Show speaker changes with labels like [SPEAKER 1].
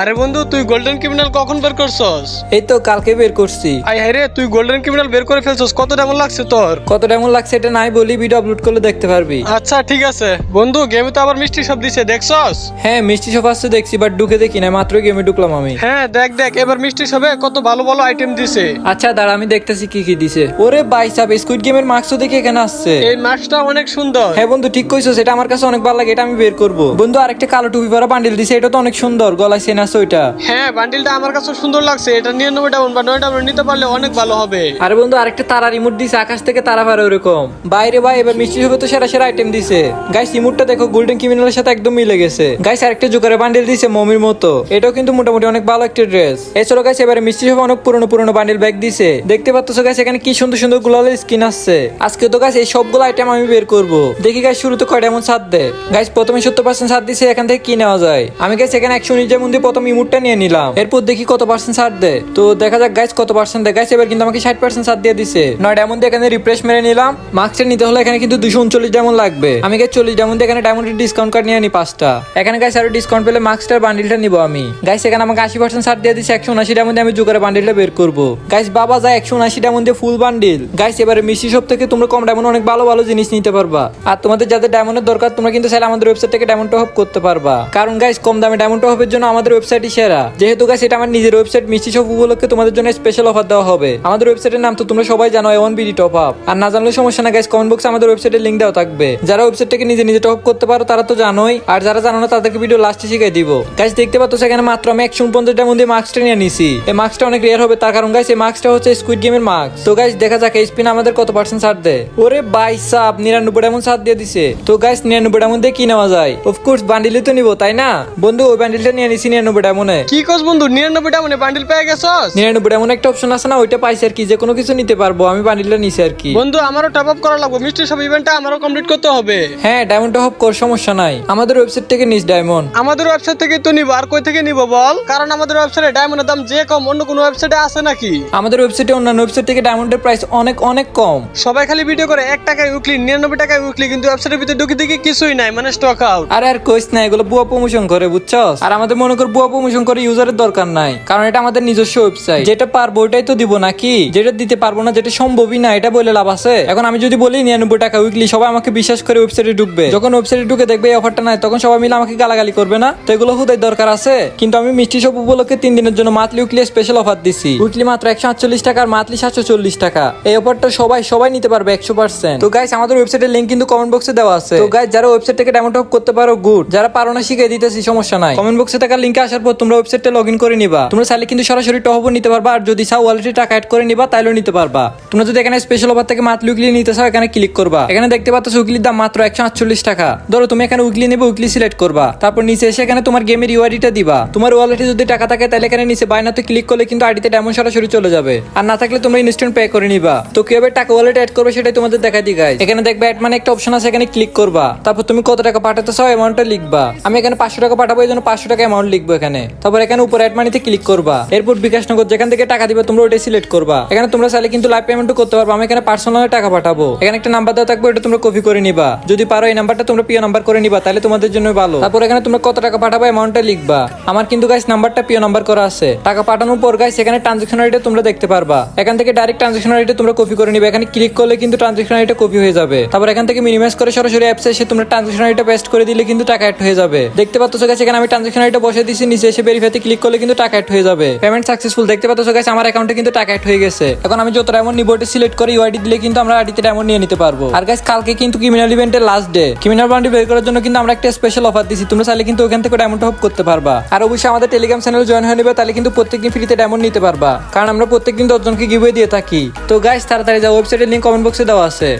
[SPEAKER 1] আরে বন্ধু তুই গোল্ডেন ক্রিমিনাল কখন বের করছস?
[SPEAKER 2] এই তো কালকে বের করছি।
[SPEAKER 1] আই হাই রে তুই গোল্ডেন ক্রিমিনাল বের করে ফেলছস কত কেমন লাগছে তোর?
[SPEAKER 2] কত এমন লাগছে এটা নাই বলি ভিডিও আপলোড করলে দেখতে পারবি।
[SPEAKER 1] আচ্ছা ঠিক আছে। বন্ধু গেমে তো আবার মিষ্টি সব দিছে দেখছস?
[SPEAKER 2] হ্যাঁ মিষ্টি সব আসছে দেখছি বাট ঢুকে দেখি না মাত্র গেমে ঢুকলাম আমি।
[SPEAKER 1] হ্যাঁ দেখ দেখ এবার মিষ্টি সবে কত ভালো ভালো আইটেম দিছে।
[SPEAKER 2] আচ্ছা দাঁড়া আমি দেখতেছি কি কি দিছে। ওরে বাইসাপ স্কুইড গেমের মার্কসও দেখে এখানে আসছে।
[SPEAKER 1] এই মাছটা অনেক সুন্দর।
[SPEAKER 2] হ্যাঁ বন্ধু ঠিক কইছো এটা আমার কাছে অনেক ভালো লাগে এটা আমি বের করব। বন্ধু আরেকটা কালো টুপি পরা বান্ডিল দিছে এটা তো অনেক সুন্দর। গলায় সেন আছে ওইটা
[SPEAKER 1] হ্যাঁ বান্ডিলটা আমার কাছে সুন্দর লাগছে। এটা নিরানব্বই ডাউন বা নয় ডাউন নিতে পারলে অনেক ভালো হবে।
[SPEAKER 2] আরে বন্ধু আরেকটা তারা রিমোট দিছে আকাশ থেকে তারা ওরকম বাইরে ভাই এবার মিষ্টি হবে তো সেরা সেরা আইটেম দিছে। গাইস রিমোটটা দেখো গোল্ডেন ক্রিমিনালের সাথে একদম মিলে গেছে। গাইস আরেকটা জোকারে বান্ডেল দিছে মমির মতো। এটাও কিন্তু মোটামুটি অনেক ভালো একটা ড্রেস এছাড়াও গাইস এবারে মিষ্টি হবে অনেক পুরনো পুরনো বান্ডেল ব্যাগ দিছে। দেখতে পাচ্ছ গাইস এখানে কি সুন্দর সুন্দর গুলালের স্কিন আসছে। আজকে তো গাইস এই সবগুলো আইটেম আমি বের করব। দেখি গাইস শুরুতে কয়টা এমন সাত দে গাইস প্রথমে সত্তর পার্সেন্ট সাত দিছে এখান থেকে কি নেওয়া যায়? আমি গাইস এখানে একশো উনিশ মধ্যে প্রথম ইমুটটা নিয়ে নিলাম। এরপর দেখি কত পার্সেন্ট ছাড় দেয়। তো দেখা যাক গাইস কত পার্সেন্ট দেয়। গাইস এবার কিন্তু আমাকে ষাট পার্সেন্ট ছাড় দিয়ে দিছে। নয় ডায়মন্ড দিয়ে এখানে রিফ্রেশ মেরে নিলাম। মার্কসটা নিতে হলে এখানে কিন্তু দুশো উনচল্লিশ ডায়মন্ড লাগবে। আমি গাইস চল্লিশ ডায়মন্ড দিয়ে এখানে ডায়মন্ডের ডিসকাউন্ট কার্ড নিয়ে নি পাঁচটা। এখানে গাইস আরও ডিসকাউন্ট পেলে মার্কসটার বান্ডিলটা নিবো আমি। গাইস এখানে আমাকে আশি পার্সেন্ট ছাড় দিয়ে দিচ্ছে একশো উনআশি ডায়মন্ডে আমি জোগাড়ে বান্ডিলটা বের করব। গাইস বাবা যায় একশো উনআশি ডায়মন্ডে ফুল বান্ডিল গাইস এবারে মিষ্টি সব থেকে তোমরা কম ডায়মন্ড অনেক ভালো ভালো জিনিস নিতে পারবা। আর তোমাদের যাদের ডায়মন্ডের দরকার, তোমরা কিন্তু চাইলে আমাদের ওয়েবসাইট থেকে ডায়মন্ড টপ করতে পারবা। কারণ গাইস কম দামে ডায়মন্ড টপের জন্য আমাদের ওয়েবসাইটই সেরা। যেহেতু গাইস এটা আমার নিজের ওয়েবসাইট মিষ্টি শপ উপলক্ষে তোমাদের জন্য স্পেশাল অফার দেওয়া হবে। আমাদের ওয়েবসাইটের নাম তো তোমরা সবাই জানো ওয়ান বিডি টপ আপ আর না জানলে সমস্যা না গাইস কমেন্ট বক্সে আমাদের ওয়েবসাইটের লিংক দেওয়া থাকবে। যারা ওয়েবসাইট থেকে নিজে নিজে টপ করতে পারো, তারা তো জানোই। আর যারা জানো না, তাদেরকে ভিডিও লাস্টে শিখিয়ে দিব। গাইস দেখতে পাচ্ছ সেখানে মাত্র আমি একশো উনপঞ্চাশ ডায়মন্ড দিয়ে মার্কসটা নিয়ে নিছি। এই মার্কসটা অনেক রেয়ার হবে, তার কারণ গাইস এই মার্কসটা হচ্ছে স্কুইড গেমের মার্কস তো গাইস দেখা যাক, এই স্পিন আমাদের কত পার্সেন্ট ছাড় দেয়। ওরে বাইশ সাপ নিরানব্বই ডায়মন্ড ছাড় দিয়ে দিছে। তো গাইস নিরানব্বই ডায়মন্ড দিয়ে কি নেওয়া যায়? অফকোর্স বান্ডিলই তো নিবো, তাই না? বন্ধু, ওই বান্ডিলটা নিয়ে নিছি নিরানব্বই ডায়মন্ডে
[SPEAKER 1] কি কস বন্ধু নিরানব্বই ডাউনে বান্ডিল পেয়ে গেছস?
[SPEAKER 2] নিরানব্বই এমন একটা অপশন আছে না ওইটা পাইছি আর কি যে কোনো কিছু নিতে পারব আমি বান্ডিলটা নিছি আর কি।
[SPEAKER 1] বন্ধু আমারও টপ আপ করা লাগবে মিষ্টি সব ইভেন্টটা আমারও কমপ্লিট করতে হবে।
[SPEAKER 2] হ্যাঁ ডায়মন্ড হপ কর সমস্যা নাই। আমাদের ওয়েবসাইট থেকে নিস ডায়মন্ড
[SPEAKER 1] আমাদের ওয়েবসাইট থেকে তো নিবো আর কই থেকে নিবো বল? কারণ আমাদের ওয়েবসাইটে ডায়মন্ডের দাম যে কম অন্য কোনো ওয়েবসাইটে আছে নাকি?
[SPEAKER 2] আমাদের ওয়েবসাইটে অন্যান্য ওয়েবসাইট থেকে ডায়মন্ডের প্রাইস অনেক অনেক কম।
[SPEAKER 1] সবাই খালি ভিডিও করে এক টাকায় উইকলি নিরানব্বই টাকায় উইকলি কিন্তু ওয়েবসাইটের ভিতরে ঢুকে দেখি কিছুই নাই মানে স্টক আউট
[SPEAKER 2] আরে আর কইস না এগুলো বুয়া প্রমোশন করে বুঝছস? আর আমাদের মনে কর বুয়া প্রমোশন করে ইউজারের দরকার নাই। কারণ এটা আমাদের নিজস্ব ওয়েবসাইট যেটা পারব ওটাই তো দিব নাকি? যেটা দিতে পারব না, যেটা সম্ভবই না, এটা বলে লাভ আছে? এখন আমি যদি বলি নিরানব্বই টাকা উইকলি সবাই আমাকে বিশ্বাস করে ওয়েবসাইটে ঢুকবে। যখন ওয়েবসাইটে ঢুকে দেখবে এই অফারটা নাই, তখন সবাই মিলে আমাকে গালাগালি করবে না? তো এগুলো হুদাই দরকার আছে? কিন্তু আমি মিষ্টি সব উপলক্ষে তিন দিনের জন্য মান্থলি উইকলি স্পেশাল অফার দিছি। উইকলি মাত্র একশো আটচল্লিশ টাকা আর মাতলি সাতশো চল্লিশ টাকা। এই অফারটা সবাই সবাই নিতে পারবে একশো পার্সেন্ট তো গাইস আমাদের ওয়েবসাইটের লিঙ্ক কিন্তু কমেন্ট বক্সে দেওয়া আছে। তো গাইস যারা ওয়েবসাইট থেকে টপ করতে পারো গুড যারা পারো না শিখে দিতেছি, সমস্যা নাই। কমেন্ট বক্সে থাকা লিঙ্কে আসার পর তোমরা ওয়েবসাইটে লগ ইন করে নিবা। তোমরা চাইলে কিন্তু সরাসরি টপও নিতে পারবা, আর যদি চাও ওয়ালেটে টাকা অ্যাড করে নিবা, তাইলেও নিতে পারবা। তোমরা যদি এখানে স্পেশাল অফার থেকে মান্থলি উইকলি নিতে চাও, এখানে ক্লিক করবা। এখানে দেখতে পাচ্ছ উইকলির দাম মাত্র একশো আটচল্লিশ টাকা। ধরো তুমি এখানে উইকলি নেবে উইকলি সিলেক্ট করবা। তারপর নিচে এসে এখানে তোমার গেমের ইউআইডিটা দিবা। তোমার ওয়ালেটে যদি টাকা থাকে তাহলে এখানে নিচে বাইনাতে ক্লিক করলে কিন্তু আইডিতে ডায়মন্ড সরাসরি চলে যাবে। আর না থাকলে তোমরা ইনস্ট্যান্ট পে করে নিবা। তো কীভাবে টাকা ওয়ালেটে অ্যাড করবে সেটাই তোমাদের দেখা দিই গাইস এখানে দেখবে অ্যাড মানে একটা অপশন আছে, এখানে ক্লিক করবা। তারপর তুমি কত টাকা পাঠাতে চাও অ্যামাউন্টটা লিখবা। আমি এখানে পাঁচশো টাকা পাঠাবো, এই জন্য পাঁচশো টাকা অ্যামাউন্ট লিখব এখানে। তারপর এখানে উপর অ্যাড মানিতে ক্লিক করবা। এরপর বিকাশ নগর যেখান থেকে টাকা দিবে, তোমরা ওটাই সিলেক্ট করবা। এখানে তোমরা চাইলে কিন্তু লাইভ পেমেন্টও করতে পারব। আমি এখানে পার্সোনাল টাকা পাঠাবো। এখানে একটা নাম্বার দেওয়া থাকবে ওটা তোমরা কপি করে নিবা। যদি পারো এই নাম্বারটা তোমরা পিও নাম্বার করে নিবা, তাহলে তোমাদের জন্য ভালো। তারপর এখানে তোমরা কত টাকা পাঠাবো অ্যামাউন্টটা লিখবা। আমার কিন্তু গাইস নাম্বারটা পিও নাম্বার করা আছে। টাকা পাঠানোর পর গাইস এখানে ট্রানজেকশন আইডিটা তোমরা দেখতে পারবা। এখান থেকে ডাইরেক্ট ট্রানজেকশন আইডিটা তোমরা কপি করে নিবে। এখানে ক্লিক করলে কিন্তু ট্রানজেকশন আইডিটা কপি হয়ে যাবে। তারপর এখান থেকে মিনিমাইজ করে সরাসরি অ্যাপসে এসে তোমরা ট্রানজেকশন আইডিটা পেস্ট করে দিলে কিন্তু টাকা অ্যাড হয়ে যাবে। দেখতে পাচ্ছ গাইস এখানে আমি ট্রানজেকশন আইডিটা বসে দিয়েছি নিচে এসে ভেরিফাইতে ক্লিক করলে কিন্তু টাকা অ্যাড হয়ে যাবে। পেমেন্ট সাকসেসফুল দেখতে পাচ্ছ গাইস আমার অ্যাকাউন্টে কিন্তু টাকা অ্যাড হয়ে গেছে। এখন আমি যত ডায়মন্ড নিব ওটা সিলেক্ট করে ইউআইডি দিলে কিন্তু আমরা আইডিতে ডায়মন্ড নিয়ে নিতে পারব। আর গাইস কালকে কিন্তু ক্রিমিনাল ইভেন্টের লাস্ট ডে ক্রিমিনাল বান্ডি বের করার জন্য কিন্তু আমরা একটা স্পেশাল অফার দিছি। তোমরা চাইলে কিন্তু ওখান থেকে ডায়মন্ড হপ করতে পারবা। আর অবশ্যই আমাদের টেলিগ্রাম চ্যানেল জয়েন হয়ে নেবে, তাহলে কিন্তু প্রত্যেকদিন ফ্রিতে ডায়মন্ড নিতে পারবা। কারণ আমরা প্রত্যেকদিন দশজনকে গিভওয়ে দিয়ে থাকি। তো গাইস তাড়াতাড়ি যাও ওয়েবসাইটের লিঙ্ক কমেন্ট বক্সে দেওয়া আছে।